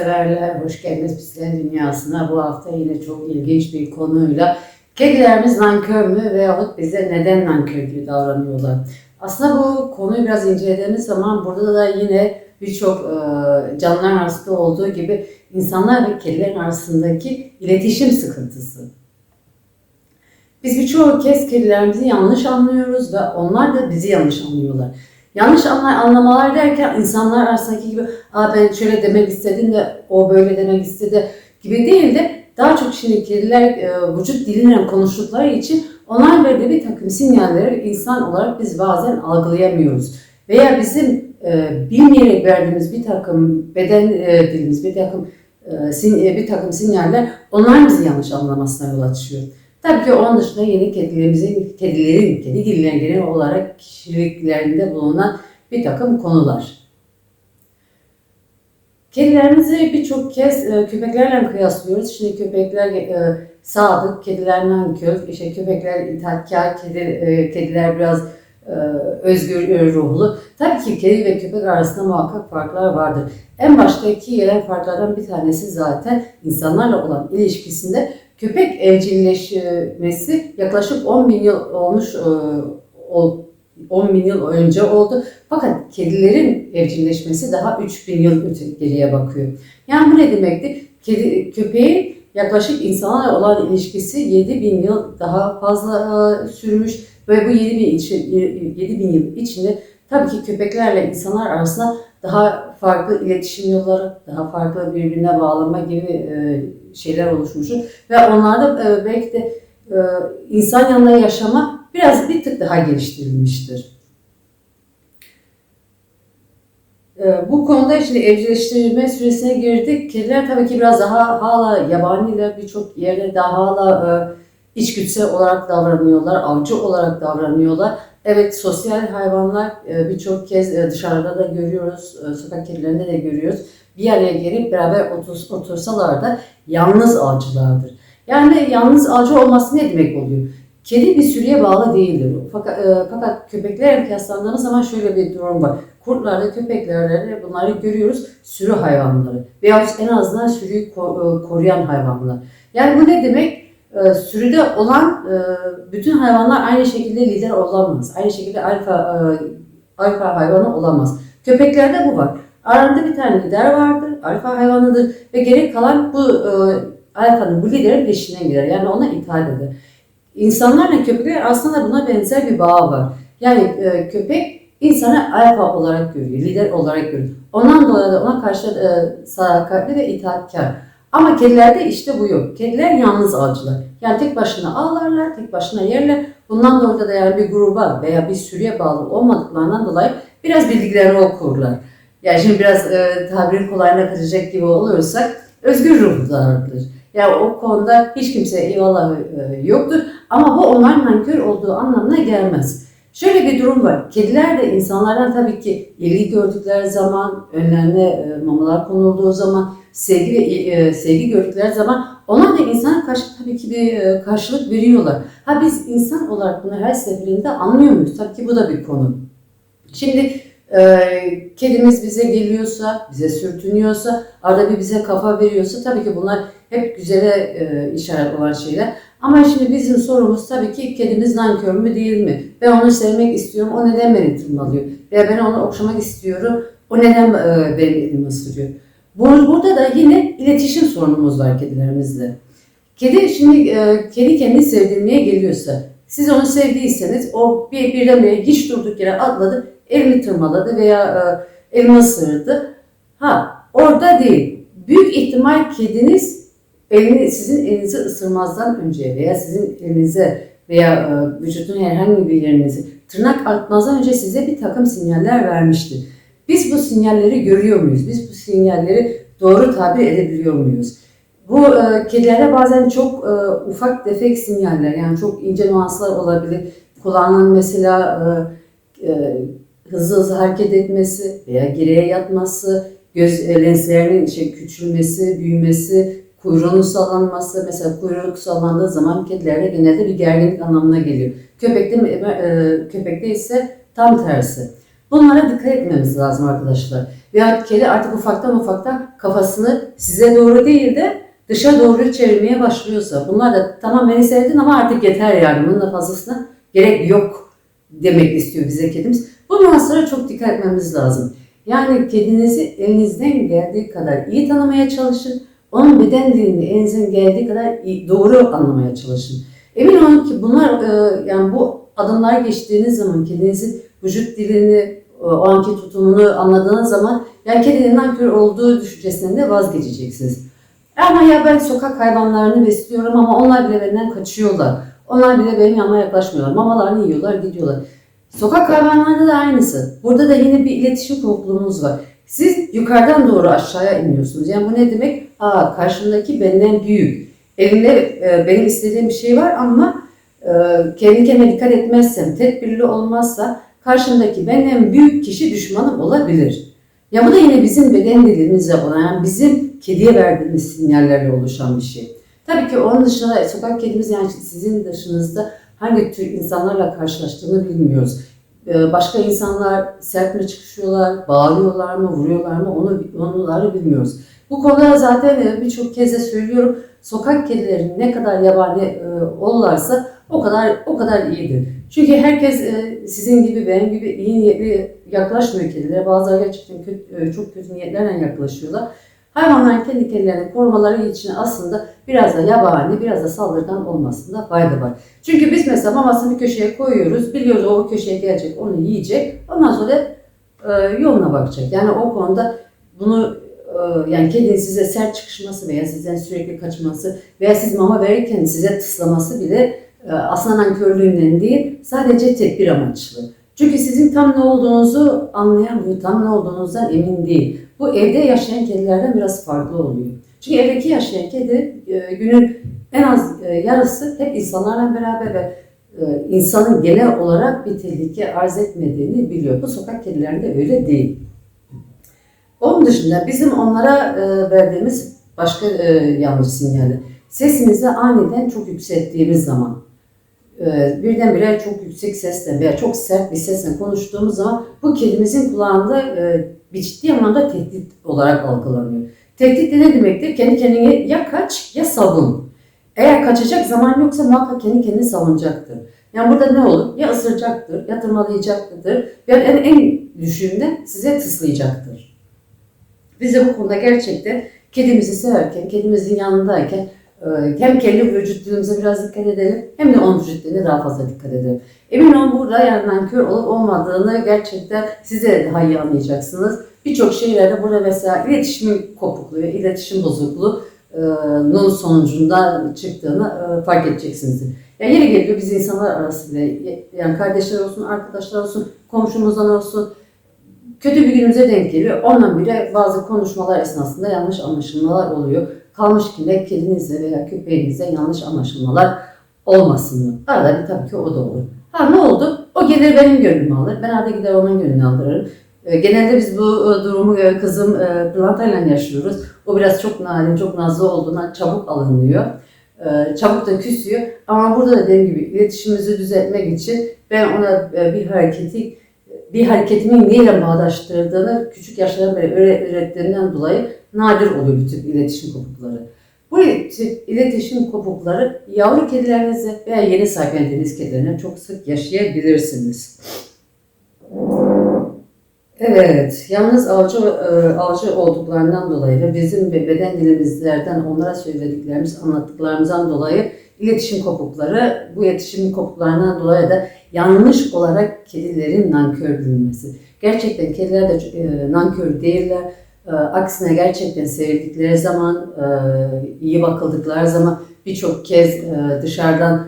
severler, hoş geldiniz Pisler Dünyası'na. Bu hafta yine çok ilginç bir konuyla kedilerimiz nankör mü veyahut bize neden nankör gibi davranıyorlar? Aslında bu konuyu biraz incelediğimiz zaman burada da yine birçok e, canlılar arasında olduğu gibi insanlar ve kedilerin arasındaki iletişim sıkıntısı. Biz birçoğu kez kedilerimizi yanlış anlıyoruz ve onlar da bizi yanlış anlıyorlar. Yanlış anla- anlamalar derken insanlar arasındaki gibi Aa ben şöyle demek istedim de o böyle demek istedi gibi değil de daha çok şimdi kediler e, vücut diliyle konuştukları için onlar verdiği bir takım sinyalleri insan olarak biz bazen algılayamıyoruz. Veya bizim e, bilmeyerek verdiğimiz bir takım beden e, dilimiz, bir takım e, sin- e, bir takım sinyaller onlar bizi yanlış anlamasına yol açıyor. Tabii ki onun dışında yeni kedilerimizin, kedilerin, kedi dillerinin genel olarak kişiliklerinde bulunan bir takım konular. Kedilerimizi birçok kez e, köpeklerle kıyaslıyoruz. Şimdi köpekler e, sadık, kediler nankör, işte köpekler itaatkar, kedi, e, kediler biraz e, özgür e, ruhlu. Tabii ki kedi ve köpek arasında muhakkak farklar vardır. En baştaki gelen farklardan bir tanesi zaten insanlarla olan ilişkisinde köpek evcilleşmesi yaklaşık 10 bin yıl olmuş, e, ol- 10 bin yıl önce oldu. Fakat kedilerin evcilleşmesi daha 3000 yıl öte geriye bakıyor. Yani bu ne demekti? Kedi, köpeğin yaklaşık insanlarla olan ilişkisi 7000 yıl daha fazla e, sürmüş ve bu 7000 içi, 7000 yıl içinde tabii ki köpeklerle insanlar arasında daha farklı iletişim yolları, daha farklı birbirine bağlama gibi e, şeyler oluşmuş ve onlarda e, belki de e, insan yanında yaşama biraz bir tık daha geliştirilmiştir. Ee, Bu konuda şimdi evcilleştirme süresine girdik. Kediler tabii ki biraz daha hala yabaniler birçok yerde daha hala e, içgüdüsel olarak davranıyorlar, avcı olarak davranıyorlar. Evet sosyal hayvanlar e, birçok kez e, dışarıda da görüyoruz, e, sokak kedilerinde de görüyoruz. Bir araya gelip beraber otur, otursalar da yalnız avcılardır. Yani yalnız avcı olması ne demek oluyor? Kedi bir sürüye bağlı değildir. Fakat, e, fakat köpeklerle kıyaslandığımız zaman şöyle bir durum var. Kurtlarda, köpeklerde de bunları görüyoruz. Sürü hayvanları. Veya en azından sürüyü e, koruyan hayvanlar. Yani bu ne demek? E, sürüde olan e, bütün hayvanlar aynı şekilde lider olamaz. Aynı şekilde alfa, e, alfa hayvanı olamaz. Köpeklerde bu var. Aralarında bir tane lider vardır, alfa hayvanıdır ve gerek kalan bu e, alfanın, bu liderin peşinden gider. Yani ona itaat eder. İnsanlarla köpekler aslında buna benzer bir bağ var. Yani e, köpek insanı alfa olarak görüyor, lider olarak görüyor. Ondan dolayı da ona karşı e, sadakatli ve itaatkar. Ama kedilerde işte bu yok. Kediler yalnız avcılar. Yani tek başına avlarlar, tek başına yerler. Bundan dolayı da yani bir gruba veya bir sürüye bağlı olmadıklarından dolayı biraz bildiklerini okurlar. Yani şimdi biraz e, tabirin kolayına kaçacak gibi olursak özgür ruhlardır. Yani o konuda hiç kimse eyvallah e, yoktur. Ama bu onların nankör olduğu anlamına gelmez. Şöyle bir durum var. Kediler de insanlardan tabii ki ilgi gördükleri zaman, önlerine e, mamalar konulduğu zaman, sevgi e, sevgi gördükleri zaman onlar da insana karşı tabii ki bir e, karşılık veriyorlar. Ha biz insan olarak bunu her seferinde anlıyor muyuz? Tabii ki bu da bir konu. Şimdi e, kedimiz bize geliyorsa, bize sürtünüyorsa, arada bir bize kafa veriyorsa tabii ki bunlar hep güzele e, işaret olan şeyler. Ama şimdi bizim sorumuz tabii ki kedimiz nankör mü değil mi? Ben onu sevmek istiyorum, o neden beni tırmalıyor? Veya ben onu okşamak istiyorum, o neden e, benim elimi ısırıyor? Bu- Burada da yine iletişim sorunumuz var kedilerimizle. Kedi şimdi e, kedi kendini sevdirmeye geliyorsa, siz onu sevdiyseniz o bir, birdenbire hiç durduk yere atladı, elini tırmaladı veya e, elini ısırdı. Ha orada değil. Büyük ihtimal kediniz elini sizin elinizi ısırmazdan önce veya sizin elinize veya e, vücudun herhangi bir yerinizi tırnak atmazdan önce size bir takım sinyaller vermiştir. Biz bu sinyalleri görüyor muyuz? Biz bu sinyalleri doğru tabir edebiliyor muyuz? Bu e, kedilerde bazen çok e, ufak tefek sinyaller yani çok ince nüanslar olabilir. Kulağının mesela e, e, hızlı hızlı hareket etmesi veya geriye yatması, göz e, lenslerinin işte küçülmesi, büyümesi, kuyruğunun sallanması. Mesela kuyruk sallandığı zaman kedilerde genelde bir gerginlik anlamına geliyor. Köpekte, e, köpekte ise tam tersi. Bunlara dikkat etmemiz lazım arkadaşlar. Veya kedi artık ufaktan ufaktan kafasını size doğru değil de dışa doğru çevirmeye başlıyorsa bunlar da tamam beni sevdin ama artık yeter yani bunun da fazlasına gerek yok demek istiyor bize kedimiz. Bu nüanslara çok dikkat etmemiz lazım. Yani kedinizi elinizden geldiği kadar iyi tanımaya çalışın. Onun beden dilini elinizden geldiği kadar iyi, doğru anlamaya çalışın. Emin olun ki bunlar e, yani bu adımlar geçtiğiniz zaman kedinizin vücut dilini, e, o anki tutumunu anladığınız zaman yani kedinin nankör olduğu düşüncesinden de vazgeçeceksiniz. Ama ya ben sokak hayvanlarını besliyorum ama onlar bile benden kaçıyorlar. Onlar bile benim yanıma yaklaşmıyorlar. Mamalarını yiyorlar, gidiyorlar. Sokak hayvanlarında da aynısı. Burada da yine bir iletişim kopukluğumuz var. Siz yukarıdan doğru aşağıya iniyorsunuz. Yani bu ne demek? Aa karşımdaki benden büyük. Elimde e, benim istediğim bir şey var ama e, kendi kendime dikkat etmezsem, tedbirli olmazsa karşımdaki benden büyük kişi düşmanım olabilir. Ya bu da yine bizim beden dilimizle olan, bizim kediye verdiğimiz sinyallerle oluşan bir şey. Tabii ki onun dışında sokak kedimiz yani sizin dışınızda hangi tür insanlarla karşılaştığını bilmiyoruz. Ee, Başka insanlar sert mi çıkışıyorlar, bağırıyorlar mı, vuruyorlar mı onu onları bilmiyoruz. Bu konuda zaten e, birçok kez de söylüyorum. Sokak kedileri ne kadar yabani e, olurlarsa o kadar o kadar iyidir. Çünkü herkes e, sizin gibi benim gibi iyi niyetli yaklaşmıyor kedilere. Bazıları gerçekten kötü, e, çok kötü niyetlerle yaklaşıyorlar. Hayvanların kendi kendilerini korumaları için aslında biraz da yabani, biraz da saldırgan olmasında fayda var. Çünkü biz mesela mamasını bir köşeye koyuyoruz, biliyoruz o köşeye gelecek, onu yiyecek, ondan sonra e, yoluna bakacak. Yani o konuda bunu yani kedinin size sert çıkışması veya sizden sürekli kaçması veya siz mama verirken size tıslaması bile aslında nankörlüğünden değil, sadece tedbir amaçlı. Çünkü sizin tam ne olduğunuzu anlayamıyor, tam ne olduğunuzdan emin değil. Bu evde yaşayan kedilerden biraz farklı oluyor. Çünkü evdeki yaşayan kedi e, günün en az e, yarısı hep insanlarla beraber ve e, insanın genel olarak bir tehlike arz etmediğini biliyor. Bu sokak kedilerinde öyle değil. Onun dışında bizim onlara e, verdiğimiz başka e, yanlış sinyaller. Sesimizi aniden çok yükselttiğimiz zaman, e, birdenbire çok yüksek sesle veya çok sert bir sesle konuştuğumuz zaman bu kedimizin kulağında e, bir ciddi anlamda tehdit olarak algılanıyor. Tehdit de ne demektir? Kendi kendine ya kaç ya savun. Eğer kaçacak zaman yoksa muhakkak kendi kendini savunacaktır. Yani burada ne olur? Ya ısıracaktır, ya tırmalayacaktır, ya en, en düşüğünde size tıslayacaktır. Biz de bu konuda gerçekten kedimizi severken, kedimizin yanındayken hem kendi vücut dilimize biraz dikkat edelim hem de onun vücut diline daha fazla dikkat edelim. Emin olun burada yani nankör olup olmadığını gerçekten siz de daha iyi anlayacaksınız. Birçok şeylerde burada mesela iletişim kopukluğu, iletişim bozukluğu nun sonucunda çıktığını e, fark edeceksiniz. Yani yeri geliyor biz insanlar arası bile yani kardeşler olsun, arkadaşlar olsun, komşumuzdan olsun kötü bir günümüze denk geliyor. Ondan bile bazı konuşmalar esnasında yanlış anlaşılmalar oluyor. Kalmış ki ne kedinizle veya köpeğinizle yanlış anlaşılmalar olmasın mı? Arada bir tabii ki o da olur. Ha ne oldu? O gelir benim gönlümü alır. Ben arada gider onun gönlünü alırım. E, Genelde biz bu e, durumu e, kızım e, Pırlanta'yla yaşıyoruz. O biraz çok narin, çok nazlı olduğundan çabuk alınıyor. E, Çabuk da küsüyor. Ama burada da dediğim gibi iletişimimizi düzeltmek için ben ona bir hareketi bir hareketimin neyle bağdaştırdığını küçük yaşlardan beri öğre- öğrettiğinden dolayı nadir oluyor tip iletişim kopukları. Bu iletişim kopukları yavru kedilerinizde veya yeni sahiplendiğiniz kedilerine çok sık yaşayabilirsiniz. Evet, yalnız avcı e, avcı olduklarından dolayı ve bizim be- beden dilimizlerden onlara söylediklerimiz, anlattıklarımızdan dolayı iletişim kopukları, bu iletişim kopuklarından dolayı da yanlış olarak kedilerin nankör bilmesi. Gerçekten kediler de e, nankör değiller. E, aksine gerçekten sevildikleri zaman, e, iyi bakıldıkları zaman birçok kez e, dışarıdan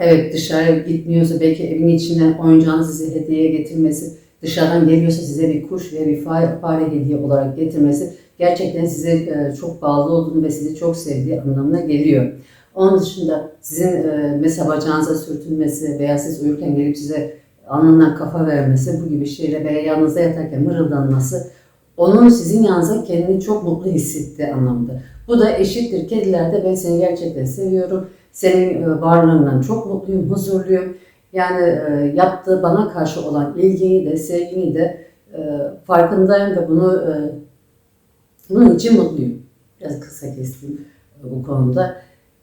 evet dışarı gitmiyorsa belki evin içinden oyuncağını size hediye getirmesi, dışarıdan geliyorsa size bir kuş ve bir fare, fare hediye olarak getirmesi gerçekten size çok bağlı olduğunu ve sizi çok sevdiği anlamına geliyor. Onun dışında sizin e, mesela bacağınıza sürtünmesi veya siz uyurken gelip size alnından kafa vermesi bu gibi şeyler veya yanınızda yatarken mırıldanması onun sizin yanınıza kendini çok mutlu hissettiği anlamda. Bu da eşittir. Kedilerde ben seni gerçekten seviyorum. Senin e, varlığından çok mutluyum, huzurluyum. Yani e, yaptığı bana karşı olan ilgiyi de sevgini de e, farkındayım ve bunu e, bunun için mutluyum. Biraz kısa kestim bu konuda.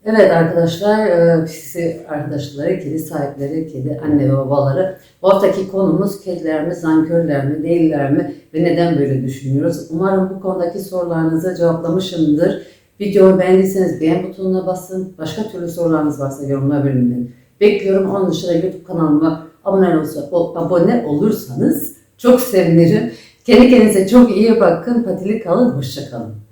Evet arkadaşlar, e, psisi arkadaşları, kedi sahipleri, kedi anne ve babaları. Bu haftaki konumuz kediler mi, nankörler mi, değiller mi ve neden böyle düşünüyoruz? Umarım bu konudaki sorularınızı cevaplamışımdır. Videomu beğendiyseniz beğen butonuna basın. Başka türlü sorularınız varsa yorumlar bölümünden bekliyorum. Onun dışında YouTube kanalıma abone, olursa, abone olursanız çok sevinirim. Kendi kendinize çok iyi bakın. Patili kalın, hoşça kalın.